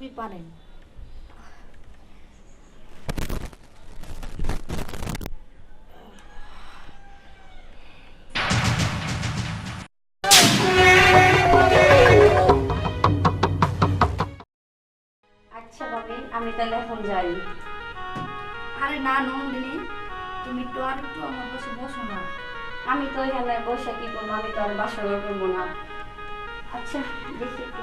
খুবই পারেন আচ্ছা ভাবি আমি তাহলে এখন যাই। আরে না নন্দিনী তুমি তো আর একটু আমার পাশে বসো না। আমি তো এখানে বসে কি করব? আমি তো আর ঘর করব না। আচ্ছা দেখি একটু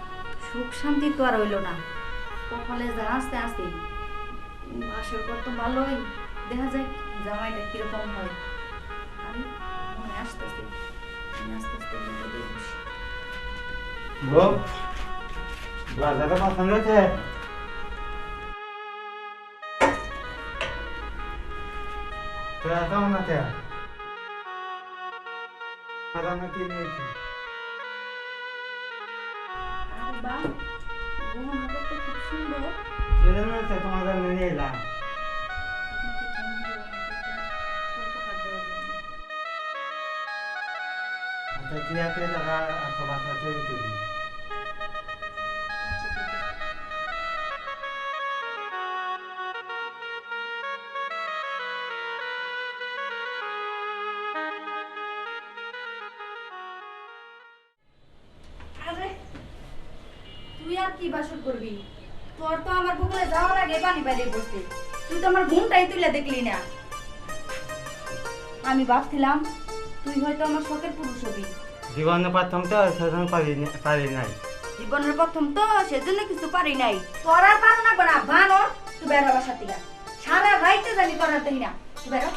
সুখ শান্তি তো আর হইল না। কপালে যা আস্তে আস্তে বাসর কর তো ভালোই। দেখা যায় জামাইটা কীরকম হয়। আমি মনে আস্তে আস্তে বসি। বউ, বাজারে আছে? আমি কি নিয়েছি। সেজন্য হচ্ছে তোমাদের নিয়ে এলাম আচ্ছা তুই আর কি বাসর করবি? তোর তো আমার পুকুরে যাওয়ার আগে পানি বাইরে বসতে। তুই তো আমার ঘুমটাই তুলে দেখলি না। আমি ভাবছিলাম তুই হয়তো আমার শখের পুরুষ হবি। জীবনে প্রথম তো সেজন্য পারি পারি নাই। জীবনের প্রথম তো সেজন্য কিছু পারি নাই। তোর আর পারো না বড়া বানর তুই বের হবার সাথে গা। সারা রাইতে জানি তোর আর না। তুই বেরো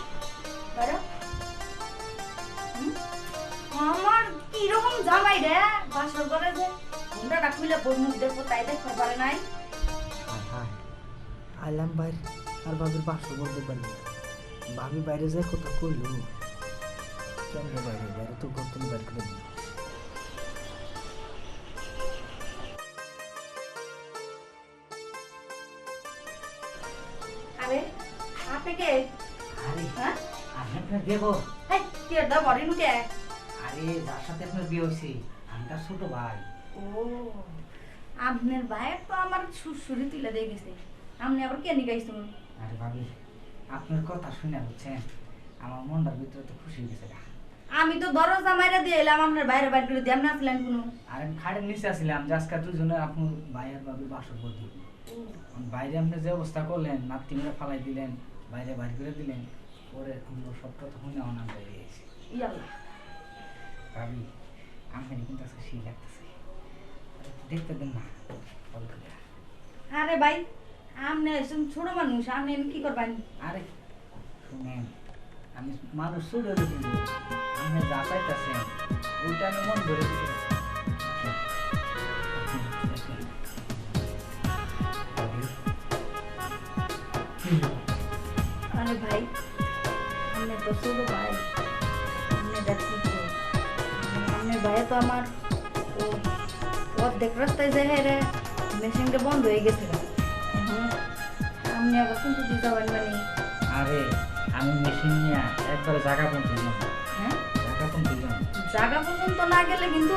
বেরো আমার কীরকম জামাই রে বাসর করে যে। ঘুমটা খুলে বোর মুখ তাই দেখতে পারে নাই। আইলাম বাইরে আর ভাবির পাঁচশো বলতে পারলি ভাবি বাইরে যায় কোথাও করল কেমন বাইরে? বাইরে তো থেকে বাইরে করে দিল আরে আপনি কে? আরে হ্যাঁ? আমি আপনার দেবো। এই, কি আর দাও বড়ি নুকে আরে যার সাথে আপনার বিয়ে হয়েছে আমি তার ছোট ভাই। ও আপনার ভাইয়ের তো আমার সুরসুরি তুলে দিয়ে গেছে। আপনি আবার কে নিগাইছেন আরে ভাবি আপনার কথা শুনে বুঝছেন? আমার মনটার ভিতরে তো খুশি গেছে আমি তো দরজা মাইরা দিয়ে এলাম আপনার বাইরে বাইরে করে দিয়ে। আপনি আসলেন কোনো? আর খাটের নিচে আসছিলাম যে আজকে দুজনে আপনার ভাই আর ভাবির বাসর করে বাইরে আপনি যে অবস্থা করলেন নাতি মেরে ফালাই দিলেন বাইরে বাইর করে দিলেন পরে আমরা সব কথা শুনে অনাম বেরিয়ে গেছি। ভাবি আমি কিন্তু আজকে সেই লাগতেছে। দেখতে দেন না। আরে ভাই আপনি ছোট মানুষ আপনি কি করবেন? আরে শুনেন আমি মানুষ যা চাইতেছেন ওইটা আমি মন ধরে দিতে আরে ভাই আপনি তো ছোট ভাই আপনি দেখছি তো ভাই তো আমার অর্ধেক রাস্তায় যায় রে মেশিনটা বন্ধ হয়ে গেছে। আপনি আবার কিন্তু দিতে পারেন মানে আরে আমি মেশিন নিয়ে একবারে জায়গা পর্যন্ত হ্যাঁ? জায়গা পর্যন্ত যাব। জায়গা পর্যন্ত না গেলে কিন্তু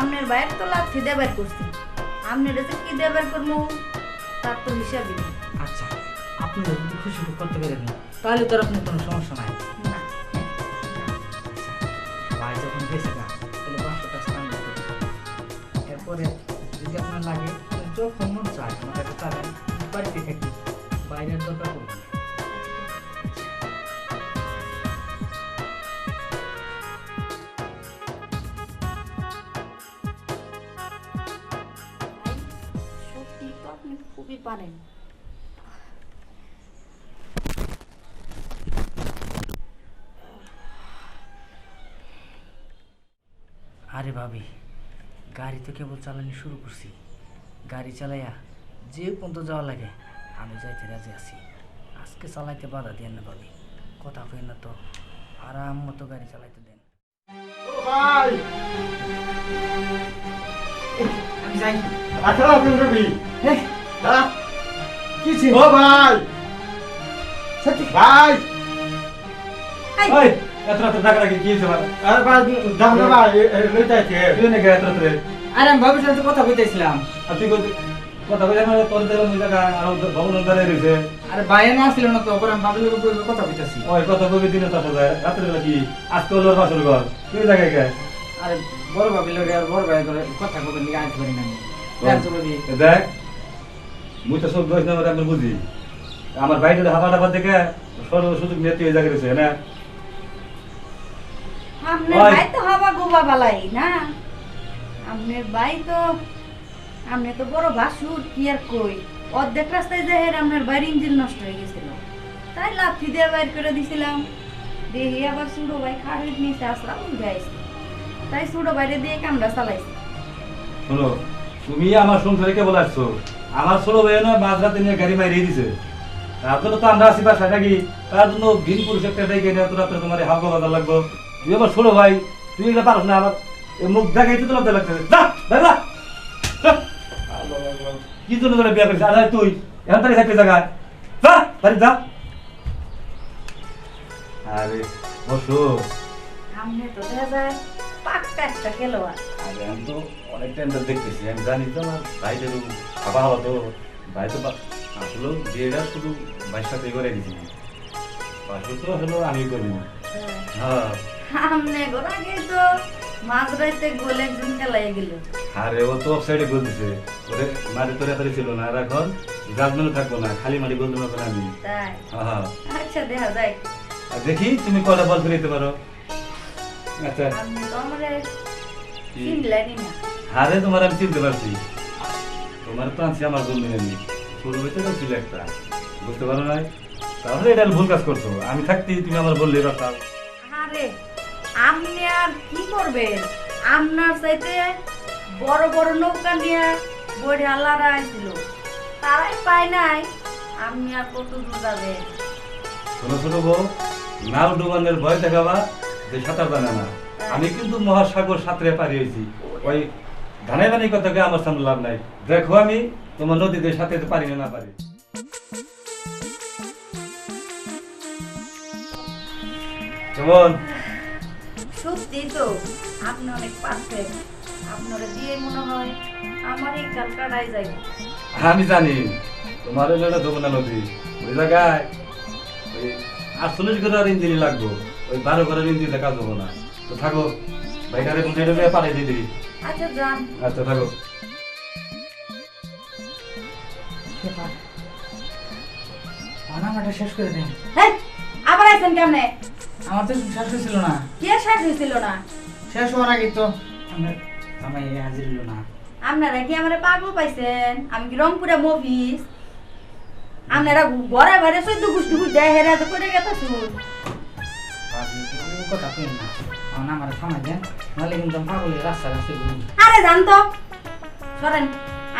আপনার বাইরে তো লাথি দেবার করছি। আপনার যে কি দেবার করব? তার তো হিসাবই নেই। আচ্ছা আপনি খুশি করতে পেরেন তাহলে তো আপনার কোনো সমস্যা নাই। আচ্ছা যখন গেছে না তাহলে স্থান দিতে এরপরে আপনি খুবই পারেন। আরে ভাবি গাড়ি তো কেবল চালানি শুরু করছি। গাড়ি চালাইয়া যে পর্যন্ত যাওয়া লাগে আমি যাইতে রাজি আছি। আজকে চালাইতে বাধা দিয়ে না ভাবি। কথা কই না তো আরাম মতো গাড়ি চালাইতে দেন। ভাই! আমি যাই। আচ্ছা আপনি রবি কি ছিল? ও ভাই। সত্যি? ভাই। ওই এত রাতে ডাকা ডাকি কি হয়েছে আমার আরে ভাই দাম না ভাই লইতে তুই নাকি এত রাতে। আরে আমি ভাবির সাথে কথা কইতেছিলাম। আর তুই কথা কই জানো তোর দেলো ওই জায়গা আর ভবন দাঁড়িয়ে রয়েছে আরে বাইরে না তো আমি ভাবির কথা কইতেছি। ওই কথা কবি দিনে তার সাথে রাত্রে বেলা কি? আজকে হলো বাসর ঘর। তুই জায়গায় গে আরে বড় ভাবি লোক আর বড় ভাই করে কথা কইতে নিয়ে পারি না দেখ। মুই তো সব দোষ না আমি বুঝি। আমার বাইরে হাবা ডাবা দেখে সর্ব সুযোগ নিয়ে তুই এই রয়েছে না? আপনার ভাই তো হবা গোবা বালাই না? আপনার ভাই তো আপনি তো বড় বাসুর কি আর কই? অর্ধেক রাস্তায় যে আপনার বাইরের ইঞ্জিন নষ্ট হয়ে গেছিল। তাই লাফি দিয়ে বাইর করে দিছিলাম। আবার সুড়ো ভাই খাড়ির নিচে আসলাম তাই সুড়ো বাইরে দিয়ে কামড়া চালাইছি। শোনো তুমি আমার সংসারে কেবল আসছো। আমার ছোট ভাই না মাঝরাতে নিয়ে গাড়ি মারিয়ে দিছে। তার জন্য তো আমরা আসি বাসায় থাকি। তার জন্য দিন পুরুষ একটা ডেকে নিয়ে তো রাত্রে তোমার হালকা বাধা লাগবো। তুই আমার ছোট ভাই তুই এগুলো পারস না আমার। মুখ দেখাইতে তো লজ্জা লাগছে যা ভাই যা। যা। কি জন্য তোরা বিয়ে করিস আরে তুই এখন তারি থাকবি জায়গায়। যা তারি যা। আরে বসো। আপনি তো দেখা যায় পাক্কা একটা খেলোয়াড়। আরে আমি তো অনেক ধরে দেখতেছি আমি জানি তো আমার ভাইদের খাওয়া হওয়া তো ভাই তো বা- বিয়েটা শুধু ভাইয়ের সাথে করে দিছি। বাসু তো হলো আমি হ্যাঁ। আমনে তো মাঝরাইতে গোলে একজন খেলাই গেল। আরে ও তো অফসাইডে গোল দিছে। ওরে মারি তোরে ফেলে ছিল না। আর এখন জাজমেন্ট থাকব না খালি মারি গোল দেবো না আমি। তাই? হ্যাঁ। আচ্ছা দেখা যায় আর দেখি তুমি কটা বল ফেলে দিতে পারো। আচ্ছা। তো আমারে না। আরে তোমার আমি চিনতে পারছি। তোমার তো আনছি আমার জন্য আমি ছোট হইতে তো ছিল একটা। বুঝতে পারো নাই? তাহলে এটা ভুল কাজ করছ। আমি থাকতে তুমি আমার বললে পারতাম আরে আপনি আর কি করবেন? আপনার চাইতে বড় বড় নৌকা নিয়ে বড়ি আল্লাহরা আইছিল তারাই পায় নাই। আপনি আর কত দূর যাবেন? ছোট ছোট বউ নাও ডুবানের ভয় দেখাবা যে সাঁতার জানে না। আমি কিন্তু মহাসাগর সাঁতরে পারি হয়েছি। ওই ধানে বানি কথাকে আমার সামনে লাভ নাই। দেখো আমি তোমার নদীতে সাথে পারি না না পারি। কেমন সত্যি তো আপনি অনেক পারফেক্ট আপনারা দিয়ে মনে হয় আমার এই কাল কাটাই আমি জানি তোমার যমুনা নদী। ওই জায়গায় ওই আটচল্লিশ ঘরের ইঞ্জিন লাগবো। ওই বারো ঘরের ইঞ্জিন কাজ হব না। তো থাকো বাইকারে বুঝে পাঠিয়ে দিয়ে দিবি। আচ্ছা যান। আচ্ছা থাকো। পানামাটা শেষ করে দেন। হ্যাঁ আবার আইছেন কেমনে? আমার তো শেষ হয়েছিল না। কে শেষ হয়েছিল না? শেষ হওয়ার আগে তো আমার আমার হাজির হলো না। আপনারা কি আমারে পাগল পাইছেন? আমি কি রংপুরে মফিস? আপনারা ঘরে বাইরে চৈদ্দ গোষ্ঠী বুঝে হেরা তো করে ভাবি, কথা কই না। আমার আমার থামাই দেন নাহলে কিন্তু আমি রাস্তা রাস্তা আরে জানতো? সরেন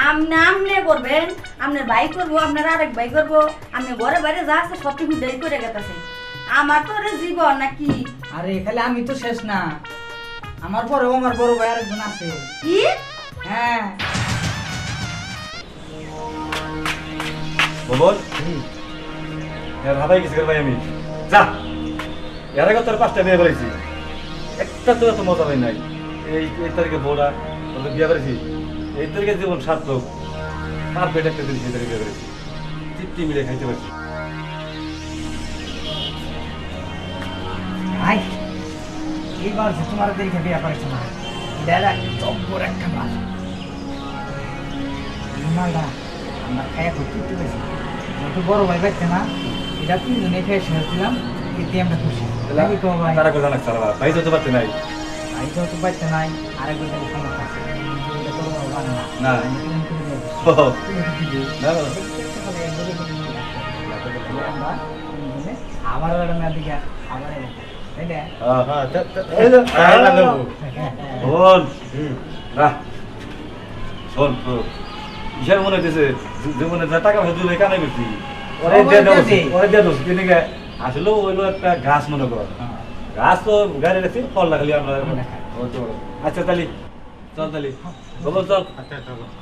আপনি আমলে করবেন আপনার ভাই করব আপনার আরেক ভাই করব। আপনি ঘরে বাইরে যা আছে সব কিছু দেরি করে গেতাছে। আমার তো রে জীবন নাকি? আরে খালি আমি তো শেষ না। আমার পরেও আমার বড় ভাই আরেকজন আছে। কি? হ্যাঁ। বল এর হাবাই গেছি ভাই আমি। যা। এর আগে তোর পাঁচটা বিয়ে করেছি একটা তো এত মজা হয় নাই। এই এই তারিখে বউরা তোদের বিয়ে করেছি, এই তারিখে জীবন সার্থক। তার পেটে একটা জিনিস এই তারিখে বিয়ে করেছি। তৃপ্তি মিলে খাইতে পারছি। এইবার যে তোমার দেখে না দাদা জব্বর একটা মাল মালটা আমরা খাইয়া পেয়েছি আমার বড় ভাই পাইছে না, এটা তিনজনে খেয়ে শেষ এতে আমরা খুশি। ভাই তারা কথা লাগছে না ভাই যেতে পারতে নাই ভাই নাই আরেক বছর সমস্যা আছে না আবার না দিকে আবার তাই না? হ্যাঁ হ্যাঁ। শোন মনে হইতেছে জীবনে টাকা পয়সা দুই কামাই করছি ওরে দিয়ে দেবো। ওরে দিয়ে দেবো আসলে ওইগুলো একটা ঘাস মনে কর। ঘাস তো গাড়ি রাখছি ফল রাখলি আমরা। তো- আচ্ছা তাহলে চল তাহলে। বলো চল। আচ্ছা চলো।